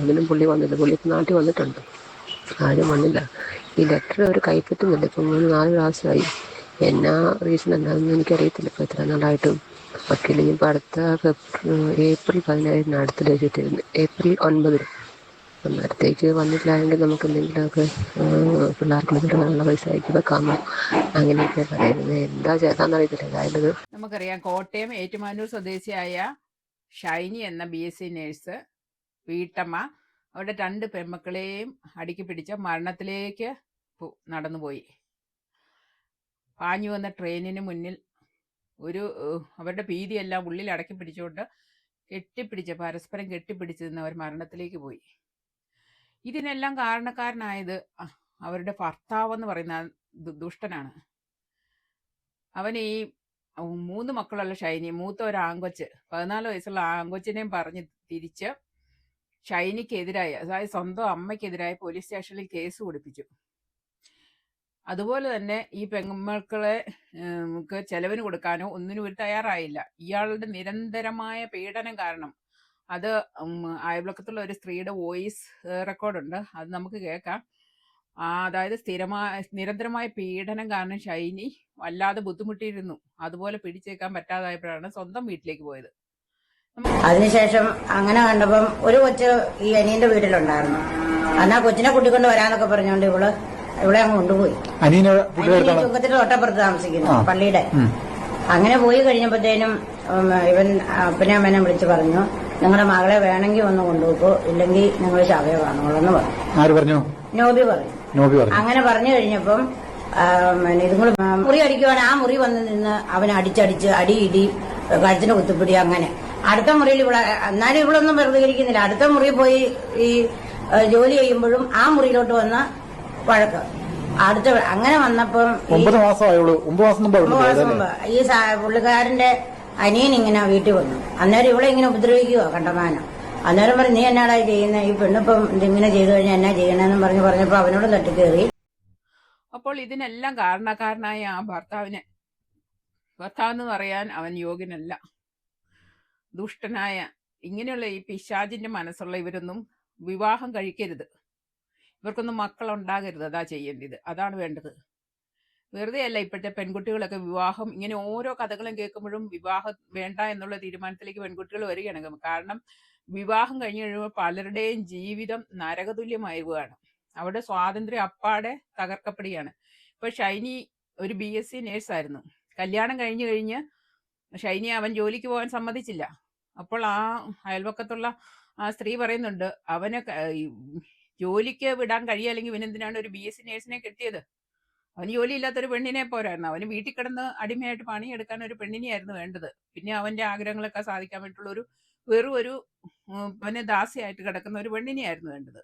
ഒന്നിനും പുള്ളി വന്നില്ല പുള്ളി നാട്ടിൽ വന്നിട്ടുണ്ട്. ആരും വന്നില്ല. ഈ ലെറ്റർ അവർ കൈപ്പറ്റുന്നില്ല. ഇപ്പം മൂന്ന് നാല് പ്രാവശ്യമായി എന്നാ റീസൺ എന്താണെന്ന് എനിക്കറിയത്തില്ല. ഇപ്പോൾ എത്ര നാളായിട്ടും വക്കീൽ ഇനിയിപ്പോൾ അടുത്ത ഏപ്രിൽ പതിനായിരം അടുത്ത ഡേറ്റ് ഏപ്രിൽ ഒൻപതിന്. അന്നേരത്തേക്ക് വന്നിട്ടില്ലായെങ്കിൽ നമുക്ക് എന്തെങ്കിലുമൊക്കെ പിള്ളേർക്ക് കിട്ടാനുള്ള പൈസ അയക്കി വെക്കാമോ? അങ്ങനെയൊക്കെ പറയുന്നത്. എന്താ ചേട്ടാന്നറിയത്തില്ല അതായത് നമുക്കറിയാം. കോട്ടയം ഏറ്റുമാനൂർ സ്വദേശിയായ ഷൈനി എന്ന ബി എസ് സി നേഴ്സ് വീട്ടമ്മ അവരുടെ രണ്ട് പെൺമക്കളെയും അടുക്കി പിടിച്ച മരണത്തിലേക്ക് നടന്നുപോയി. പാഞ്ഞു വന്ന ട്രെയിനിന് മുന്നിൽ ഒരു അവരുടെ ഭീതിയെല്ലാം ഉള്ളിൽ അടക്കി പിടിച്ചുകൊണ്ട് കെട്ടിപ്പിടിച്ച് പരസ്പരം കെട്ടിപ്പിടിച്ച് നിന്ന് അവർ മരണത്തിലേക്ക് പോയി. ഇതിനെല്ലാം കാരണക്കാരനായത് അവരുടെ ഭർത്താവ് എന്ന് പറയുന്ന ദുഷ്ടനാണ്. അവൻ ഈ മൂന്ന് മക്കളുള്ള ഷൈനി മൂത്ത ഒരു ആങ്കൊച്ച് പതിനാല് വയസ്സുള്ള ആങ്കൊച്ചിനെയും പറഞ്ഞ് തിരിച്ച് ഷൈനിക്കെതിരായ അതായത് സ്വന്തം അമ്മയ്ക്കെതിരായ പോലീസ് സ്റ്റേഷനിൽ കേസ് കൊടുപ്പിച്ചു. അതുപോലെ തന്നെ ഈ പെൺമക്കളെ നമുക്ക് ക്ക് ചെലവിന് കൊടുക്കാനോ ഒന്നിനും ഒരു തയ്യാറായില്ല. ഇയാളുടെ നിരന്തരമായ പീഡനം കാരണം അത് അയൽവക്കത്തുള്ള ഒരു സ്ത്രീയുടെ വോയിസ് റെക്കോർഡുണ്ട്. അത് നമുക്ക് കേൾക്കാം. അതായത് സ്ഥിരമായ നിരന്തരമായ പീഡനം കാരണം ഷൈനി വല്ലാതെ ബുദ്ധിമുട്ടിയിരുന്നു. അതുപോലെ പിടിച്ചേക്കാൻ പറ്റാതായപ്പോഴാണ് സ്വന്തം വീട്ടിലേക്ക് പോയത്. അതിനുശേഷം അങ്ങനെ കണ്ടപ്പം ഒരു കൊച്ച് ഈ അനിയന്റെ വീട്ടിലുണ്ടായിരുന്നു. അന്നാ കൊച്ചിനെ കൂട്ടിക്കൊണ്ട് വരാന്നൊക്കെ പറഞ്ഞുകൊണ്ട് ഇവൾ ഇവിടെ അങ്ങ് കൊണ്ടുപോയി. ചുങ്കത്തിന്റെ തൊട്ടപ്പുറത്ത് താമസിക്കുന്നു പള്ളിയുടെ. അങ്ങനെ പോയി കഴിഞ്ഞപ്പോഴത്തേനും ഇവൻ അപ്പനെ അമ്മനെ വിളിച്ച് പറഞ്ഞു നിങ്ങളുടെ മകളെ വേണമെങ്കിൽ ഒന്ന് കൊണ്ടുപോക്കോ ഇല്ലെങ്കിൽ നിങ്ങൾ ശവയെ കാണുള്ളൂ പറഞ്ഞു. ആര് പറഞ്ഞു? നോബി പറഞ്ഞു. നോബി പറഞ്ഞു. അങ്ങനെ പറഞ്ഞു കഴിഞ്ഞപ്പം ഇതുങ്ങൾ മുറി അടിക്കുവാൻ ആ മുറി വന്ന് നിന്ന് അവൻ അടിച്ചടിച്ച് അടി ഇടി കഴുത്തിന് കുത്തിപ്പിടി അങ്ങനെ. അടുത്ത മുറിയിൽ ഇവിടെ എന്നാലും ഇവളൊന്നും പ്രതികരിക്കുന്നില്ല അടുത്ത മുറി പോയി ഈ ജോലി ചെയ്യുമ്പോഴും ആ മുറിയിലോട്ട് വന്ന വഴക്ക്. അടുത്ത അങ്ങനെ വന്നപ്പം ഒമ്പത് മാസമായുള്ളൂ. ഒമ്പത് മാസം മുമ്പ് മാസം ഈ പുള്ളിക്കാരന്റെ അനിയൻ ഇങ്ങനെ വീട്ടിൽ വന്നു. അന്നേരം ഇവിടെ ഇങ്ങനെ ഉപദ്രവിക്കുക കണ്ടമാനം? അന്നേരം പറഞ്ഞു നീ എന്നാടാ ചെയ്യുന്നത് ഈ പെണ്ണിപ്പം ഇതിങ്ങനെ ചെയ്തു കഴിഞ്ഞാൽ എന്നാ ചെയ്യണമെന്ന് പറഞ്ഞ് പറഞ്ഞപ്പോ അവനോട് തട്ടിക്കേറി അപ്പോൾ ഇതിനെല്ലാം കാരണക്കാരനായ ആ ഭർത്താവിനെ ഭർത്താവെന്ന് പറയാൻ അവൻ യോഗ്യനല്ല. ദുഷ്ടനായ ഇങ്ങനെയുള്ള ഈ പിശാചിന്റെ മനസ്സുള്ള ഇവരൊന്നും വിവാഹം കഴിക്കരുത്. ഇവർക്കൊന്നും മക്കളുണ്ടാകരുത് അതാ ചെയ്യേണ്ടത്. അതാണ് വേണ്ടത്. വെറുതെ അല്ല ഇപ്പോഴത്തെ പെൺകുട്ടികളൊക്കെ വിവാഹം ഇങ്ങനെ ഓരോ കഥകളും കേൾക്കുമ്പോഴും വിവാഹം വേണ്ട എന്നുള്ള തീരുമാനത്തിലേക്ക് പെൺകുട്ടികൾ വരികയാണ്. കാരണം വിവാഹം കഴിഞ്ഞ് കഴിയുമ്പോൾ പലരുടെയും ജീവിതം നരകതുല്യമാവുകയാണ് അവിടെ സ്വാതന്ത്ര്യം അപ്പാടെ തകർക്കപ്പെടുകയാണ്. ഇപ്പൊ ഷൈനി ഒരു ബി എസ് സി നേഴ്സായിരുന്നു. കല്യാണം കഴിഞ്ഞു കഴിഞ്ഞ് ഷൈനി അവൻ ജോലിക്ക് പോകാൻ സമ്മതിച്ചില്ല. അപ്പോൾ ആ അയൽവക്കത്തുള്ള ആ സ്ത്രീ പറയുന്നുണ്ട് അവനെ ജോലിക്ക് വിടാൻ കഴിയല്ലെങ്കിൽ ഇവനെന്തിനാണ് ഒരു ബി എസ് സി നേഴ്സിനെ കിട്ടിയത്? അവന് ജോലിയില്ലാത്തൊരു പെണ്ണിനെ പോരായിരുന്നു. അവന് വീട്ടിൽ കിടന്ന് അടിമയായിട്ട് പണിയെടുക്കാൻ ഒരു പെണ്ണിനെയായിരുന്നു വേണ്ടത്. പിന്നെ അവന്റെ ആഗ്രഹങ്ങളൊക്കെ സാധിക്കാൻ വേണ്ടിയിട്ടുള്ള ഒരു വെറും ഒരു അവന് ദാസിയായിട്ട് കിടക്കുന്ന ഒരു പെണ്ണിനെയായിരുന്നു വേണ്ടത്.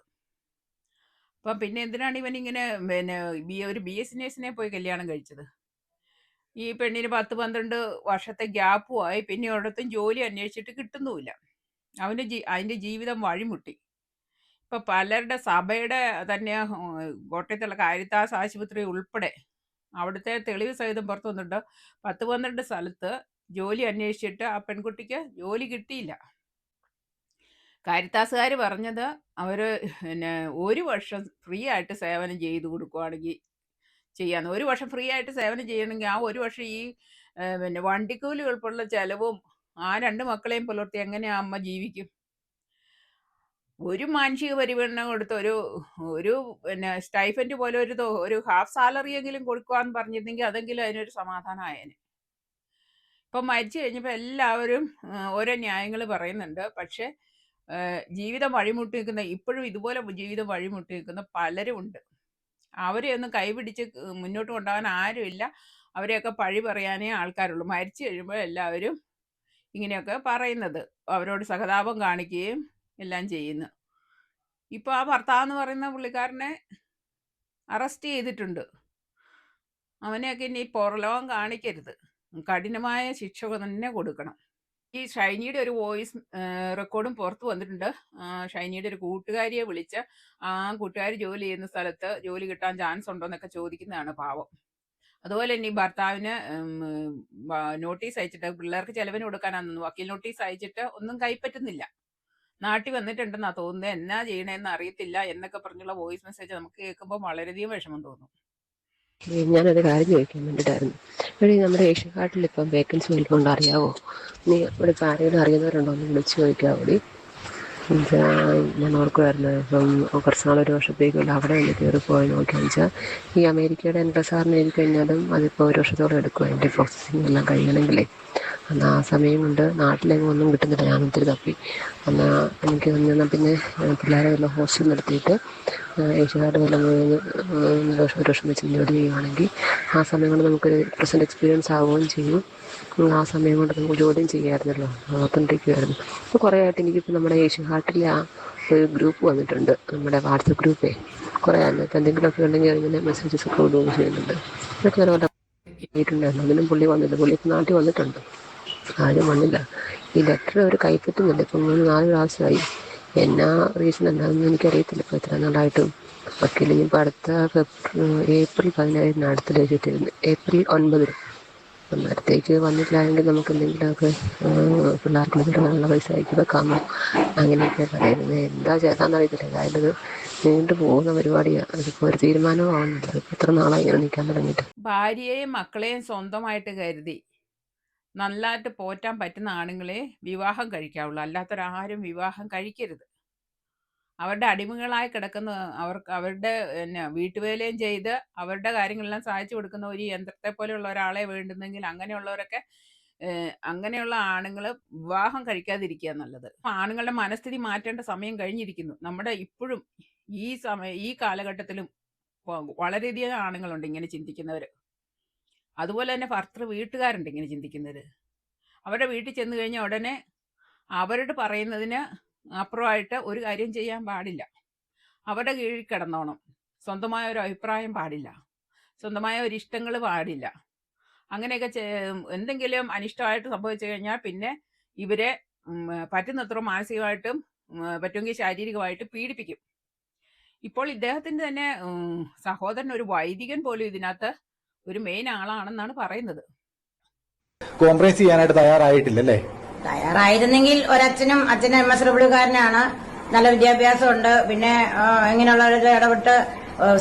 അപ്പം പിന്നെ എന്തിനാണ് ഇവൻ ഇങ്ങനെ പിന്നെ ബി- ഒരു ബി എസ് നേഴ്സിനെ പോയി കല്യാണം കഴിച്ചത്? ഈ പെണ്ണിന് പത്ത് പന്ത്രണ്ട് വർഷത്തെ ഗ്യാപ്പുമായി പിന്നെ ഒരിടത്തും ജോലി അന്വേഷിച്ചിട്ട് കിട്ടുന്നുമില്ല. അവന് ജീ അതിന്റെ ജീവിതം വഴിമുട്ടി. ഇപ്പം പലരുടെ സഭയുടെ തന്നെ കോട്ടയത്തുള്ള കാരിത്താസ് ആശുപത്രി ഉൾപ്പെടെ അവിടുത്തെ തെളിവ് സഹിതം പുറത്തു വന്നിട്ട് പത്ത് പന്ത്രണ്ട് സ്ഥലത്ത് ജോലി അന്വേഷിച്ചിട്ട് ആ പെൺകുട്ടിക്ക് ജോലി കിട്ടിയില്ല. കാരിത്താസുകാർ പറഞ്ഞത് അവർ പിന്നെ ഒരു വർഷം ഫ്രീ ആയിട്ട് സേവനം ചെയ്തു കൊടുക്കുവാണെങ്കിൽ ചെയ്യാന്ന്. ഒരു വർഷം ഫ്രീ ആയിട്ട് സേവനം ചെയ്യണമെങ്കിൽ ആ ഒരു വർഷം ഈ പിന്നെ വണ്ടിക്കൂലി ഉൾപ്പെടെയുള്ള ചെലവും ആ രണ്ട് മക്കളെയും പുലർത്തി എങ്ങനെ ആ അമ്മ ജീവിക്കും? ഒരു മാനുഷിക പരിഗണന കൊടുത്ത് ഒരു ഒരു പിന്നെ സ്റ്റൈഫൻഡ് പോലെ ഒരു ഒരു ഹാഫ് സാലറി എങ്കിലും കൊടുക്കുവാന്ന് പറഞ്ഞിരുന്നെങ്കിൽ അതെങ്കിലും അതിനൊരു സമാധാനമായേനെ ഇപ്പം മരിച്ചു കഴിഞ്ഞപ്പോൾ എല്ലാവരും ഓരോ ന്യായങ്ങൾ പറയുന്നുണ്ട്. പക്ഷേ ജീവിതം വഴിമുട്ടി നിൽക്കുന്ന ഇപ്പോഴും ഇതുപോലെ ജീവിതം വഴിമുട്ടി നിൽക്കുന്ന പലരും ഉണ്ട് അവരെ ഒന്നും കൈപിടിച്ച് മുന്നോട്ട് കൊണ്ടുപോകാൻ ആരുമില്ല. അവരെയൊക്കെ പഴി പറയാനേ ആൾക്കാരുള്ളൂ. മരിച്ചു കഴിയുമ്പോൾ എല്ലാവരും ഇങ്ങനെയൊക്കെ പറയുന്നത്. അവരോട് സഹതാപം കാണിക്കുകയും എല്ലാം ചെയ്യുന്നു. ഇപ്പോൾ ആ ഭർത്താവ് എന്ന് പറയുന്ന പുള്ളിക്കാരനെ അറസ്റ്റ് ചെയ്തിട്ടുണ്ട്. അവനെയൊക്കെ ഇനി പുറലോകം കാണിക്കരുത്. കഠിനമായ ശിക്ഷ തന്നെ കൊടുക്കണം. ഈ ഷൈനിയുടെ ഒരു വോയിസ് റെക്കോർഡും പുറത്ത് വന്നിട്ടുണ്ട്. ഷൈനിയുടെ ഒരു കൂട്ടുകാരിയെ വിളിച്ച് ആ കൂട്ടുകാരി ജോലി ചെയ്യുന്ന സ്ഥലത്ത് ജോലി കിട്ടാൻ ചാൻസ് ഉണ്ടോ എന്നൊക്കെ ചോദിക്കുന്നതാണ് പാവം. അതുപോലെ തന്നെ ഈ ഭർത്താവിന് നോട്ടീസ് അയച്ചിട്ട് പിള്ളേർക്ക് ചെലവിന് കൊടുക്കാനാണെന്ന് വക്കീൽ നോട്ടീസ് അയച്ചിട്ട് ഒന്നും കൈപ്പറ്റുന്നില്ല. നാട്ടിൽ വന്നിട്ടുണ്ടെന്നാ തോന്നുന്നത് എന്നാ ചെയ്യണേന്ന് അറിയത്തില്ല എന്നൊക്കെ പറഞ്ഞുള്ള വോയിസ് മെസ്സേജ് നമുക്ക് കേൾക്കുമ്പോൾ വളരെയധികം വിഷമം തോന്നും. ഞാനൊരു കാര്യം ചോദിക്കാൻ വേണ്ടിയിട്ടായിരുന്നു. ഇവിടെ നമ്മുടെ ഏഷ്യക്കാട്ടിൽ ഇപ്പം വേക്കൻസി വല്ലതുകൊണ്ട് അറിയാവോ? നീ ഇവിടെ ഇപ്പം ആരെങ്കിലും അറിയുന്നവരുണ്ടോ? ഒന്ന് വിളിച്ച് ചോദിക്കാവൂടി കൂടി ഞാൻ ഓർക്കുമായിരുന്നു ഇപ്പം കുറച്ച് നാൾ ഒരു വർഷത്തേക്കുള്ള അവിടെ ഒന്ന് കയറി പോയി നോക്കിയാന്ന് വെച്ചാൽ ഈ അമേരിക്കയുടെ എൻട്രസാറിന് എഴുതി കഴിഞ്ഞാലും അതിപ്പോൾ ഒരു വർഷത്തോളം എടുക്കും അതിന്റെ പ്രോസസ്സിങ് എല്ലാം കഴിയണമെങ്കിലേ. അന്ന് ആ സമയം കൊണ്ട് നാട്ടിലെങ്ങും ഒന്നും കിട്ടുന്നില്ല. ഞാൻ ഒത്തിരി തപ്പി. അന്ന് എനിക്ക് എന്നാൽ പിന്നെ പിള്ളേരെ വല്ല ഹോസ്റ്റൽ നിർത്തിയിട്ട് ഏഷ്യക്കാരുടെ വല്ല ഒരു വർഷം ഒരു വർഷം വെച്ച് ജോലി ചെയ്യുകയാണെങ്കിൽ ആ സമയം കൊണ്ട് നമുക്കൊരു പ്രസന്റ് എക്സ്പീരിയൻസ് ആവുകയും ചെയ്യും. ആ സമയം കൊണ്ട് നമുക്ക് ജോലിയും ചെയ്യാമായിരുന്നല്ലോ. ഓർത്തുകൊണ്ടിരിക്കുമായിരുന്നു അപ്പോൾ കുറേ ആയിട്ട് എനിക്കിപ്പോൾ നമ്മുടെ ഏഷ്യൻ ഹാർട്ടിലെ ആ ഒരു ഗ്രൂപ്പ് വന്നിട്ടുണ്ട്. നമ്മുടെ വാട്സപ്പ് ഗ്രൂപ്പേ കുറേ അതിനകത്ത് എന്തെങ്കിലുമൊക്കെ ഉണ്ടെങ്കിൽ അതിങ്ങനെ മെസ്സേജസ് ഒക്കെ വിടുകയും ചെയ്യുന്നുണ്ട്. ഇതൊക്കെ അവിടെ അതിനും പുള്ളി വന്നിട്ടുണ്ട്. പുള്ളി നാട്ടിൽ വന്നിട്ടുണ്ട്. ആരും വന്നില്ല. ഈ ലെറ്റർ അവർ കൈപ്പറ്റുന്നില്ല. ഇപ്പം മൂന്ന് നാല് പ്രാവശ്യമായി. എന്നാ റീസൺ എന്താണെന്ന് എനിക്കറിയത്തില്ല. ഇപ്പോൾ ഇത്ര നാളായിട്ടും. വക്കീൽ ഇനിയിപ്പോൾ അടുത്ത ഏപ്രിൽ പതിനേഴിന് അടുത്ത ഡേറ്റ് ഏപ്രിൽ ഒൻപതിന്. അന്നേരത്തേക്ക് വന്നിട്ടില്ലായെങ്കിൽ നമുക്ക് എന്തെങ്കിലുമൊക്കെ പിള്ളേർക്ക് നല്ല പൈസ അയക്കി വെക്കാമോ? അങ്ങനെയൊക്കെ പറയുന്നത്. എന്താ ചെയ്താന്ന് അറിയത്തില്ല. അതായത് നീണ്ടു പോകുന്ന പരിപാടിയാണ് അതിപ്പോൾ ഒരു തീരുമാനവും ആവുന്നില്ല ഇത്ര എത്ര നാളായി ഇങ്ങനെ നിൽക്കാൻ തുടങ്ങിയിട്ട്? ഭാര്യയെയും മക്കളെയും സ്വന്തമായിട്ട് കരുതി. നല്ലതായിട്ട് പോറ്റാൻ പറ്റുന്ന ആണുങ്ങളെ വിവാഹം കഴിക്കാവുള്ളൂ. അല്ലാത്തൊരാരും വിവാഹം കഴിക്കരുത്. അവരുടെ അടിമകളായി കിടക്കുന്ന അവർക്ക് അവരുടെ പിന്നെ വീട്ടുവേലയും ചെയ്ത് അവരുടെ കാര്യങ്ങളെല്ലാം സഹായിച്ചു കൊടുക്കുന്ന ഒരു യന്ത്രത്തെ പോലെയുള്ള ഒരാളെ വേണ്ടുന്നെങ്കിൽ അങ്ങനെയുള്ളവരൊക്കെ അങ്ങനെയുള്ള ആണുങ്ങൾ വിവാഹം കഴിക്കാതിരിക്കുക നല്ലത്. ആണുങ്ങളുടെ മനസ്ഥിതി മാറ്റേണ്ട സമയം കഴിഞ്ഞിരിക്കുന്നു. നമ്മുടെ ഇപ്പോഴും ഈ സമയ ഈ കാലഘട്ടത്തിലും വളരെയധികം ആണുങ്ങളുണ്ട് ഇങ്ങനെ ചിന്തിക്കുന്നവർ അതുപോലെ തന്നെ ഭർത്തൃ വീട്ടുകാരുണ്ട് ഇങ്ങനെ ചിന്തിക്കുന്നത്. അവരുടെ വീട്ടിൽ ചെന്ന് കഴിഞ്ഞാൽ ഉടനെ അവരോട് പറയുന്നതിന് അപ്പുറമായിട്ട് ഒരു കാര്യം ചെയ്യാൻ പാടില്ല. അവരുടെ കീഴിൽ കിടന്നോണം. സ്വന്തമായ ഒരു അഭിപ്രായം പാടില്ല. സ്വന്തമായ ഒരു ഇഷ്ടങ്ങൾ പാടില്ല. അങ്ങനെയൊക്കെ എന്തെങ്കിലും അനിഷ്ടമായിട്ട് സംഭവിച്ചു കഴിഞ്ഞാൽ പിന്നെ ഇവരെ പറ്റുന്നത്ര മാനസികമായിട്ടും പറ്റുമെങ്കിൽ ശാരീരികമായിട്ട് പീഡിപ്പിക്കും. ഇപ്പോൾ ഇദ്ദേഹത്തിന്റെ തന്നെ സഹോദരൻ ഒരു വൈദികൻ പോലും ഇതിനകത്ത് ഒരു മെയിൻ ആളാണെന്നാണ് പറയുന്നത്. കോംപ്രമൈസ് ചെയ്യാനായിട്ട് തയ്യാറായിട്ടില്ല അല്ലേ തയ്യാറായിരുന്നെങ്കിൽ ഒരച്ഛനും അച്ഛനും എം എസ് ഡബ്ല്യൂക്കാരനാണ് നല്ല വിദ്യാഭ്യാസം ഉണ്ട് പിന്നെ ഇങ്ങനെയുള്ളവരുടെ ഇടപെട്ട്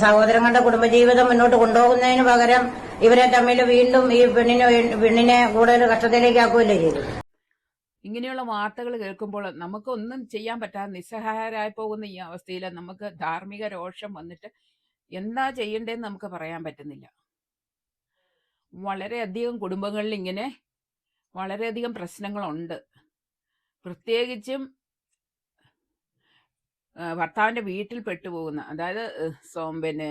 സഹോദരങ്ങളുടെ കുടുംബജീവിതം മുന്നോട്ട് കൊണ്ടുപോകുന്നതിന് പകരം ഇവരെ തമ്മിൽ വീണ്ടും ഈ പെണ്ണിനെ പെണ്ണിനെ കൂടുതൽ കഷ്ടത്തിലേക്ക് ആക്കുകയല്ലേ ചെയ്തു ഇങ്ങനെയുള്ള വാർത്തകൾ കേൾക്കുമ്പോൾ നമുക്കൊന്നും ചെയ്യാൻ പറ്റാതെ നിസ്സഹായരായി പോകുന്ന ഈ അവസ്ഥയിൽ നമുക്ക് ധാർമ്മിക രോഷം വന്നിട്ട് എന്താ ചെയ്യേണ്ടതെന്ന് നമുക്ക് പറയാൻ പറ്റുന്നില്ല. വളരെയധികം കുടുംബങ്ങളിൽ ഇങ്ങനെ വളരെയധികം പ്രശ്നങ്ങളുണ്ട്. പ്രത്യേകിച്ചും ഭർത്താവിന്റെ വീട്ടിൽ പെട്ടുപോകുന്ന അതായത് പിന്നെ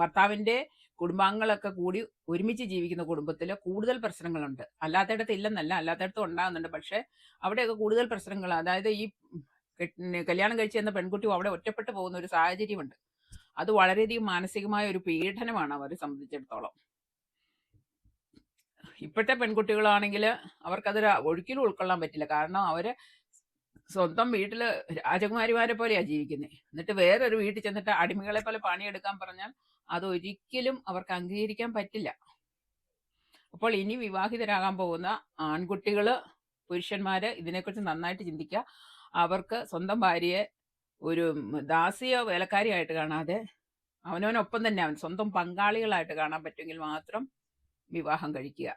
ഭർത്താവിന്റെ കുടുംബാംഗങ്ങളൊക്കെ കൂടി ഒരുമിച്ച് ജീവിക്കുന്ന കുടുംബത്തിൽ കൂടുതൽ പ്രശ്നങ്ങളുണ്ട്. അല്ലാത്തയിടത്ത് ഇല്ലെന്നല്ല അല്ലാത്തയിടത്തും ഉണ്ടാകുന്നുണ്ട്. പക്ഷെ അവിടെയൊക്കെ കൂടുതൽ പ്രശ്നങ്ങൾ അതായത് ഈ കല്യാണം കഴിച്ച് എന്ന പെൺകുട്ടി അവിടെ ഒറ്റപ്പെട്ടു പോകുന്ന ഒരു സാഹചര്യമുണ്ട്. അത് വളരെയധികം മാനസികമായ ഒരു പീഡനമാണ് അവരെ സംബന്ധിച്ചിടത്തോളം. ഇപ്പോഴത്തെ പെൺകുട്ടികളാണെങ്കിൽ അവർക്കതൊരു ഒഴുക്കിലും ഉൾക്കൊള്ളാൻ പറ്റില്ല. കാരണം അവർ സ്വന്തം വീട്ടിൽ രാജകുമാരിമാരെ പോലെയാണ് ജീവിക്കുന്നത് എന്നിട്ട് വേറൊരു വീട്ടിൽ ചെന്നിട്ട് അടിമകളെ പോലെ പണിയെടുക്കാൻ പറഞ്ഞാൽ അതൊരിക്കലും അവർക്ക് അംഗീകരിക്കാൻ പറ്റില്ല. അപ്പോൾ ഇനി വിവാഹിതരാകാൻ പോകുന്ന ആൺകുട്ടികൾ പുരുഷന്മാർ ഇതിനെക്കുറിച്ച് നന്നായിട്ട് ചിന്തിക്കുക. അവർക്ക് സ്വന്തം ഭാര്യയെ ഒരു ദാസിയോ വേലക്കാരിയായിട്ട് കാണാതെ അവനവനൊപ്പം തന്നെ അവൻ സ്വന്തം പങ്കാളികളായിട്ട് കാണാൻ പറ്റുമെങ്കിൽ മാത്രം വിവാഹം കഴിക്കുക.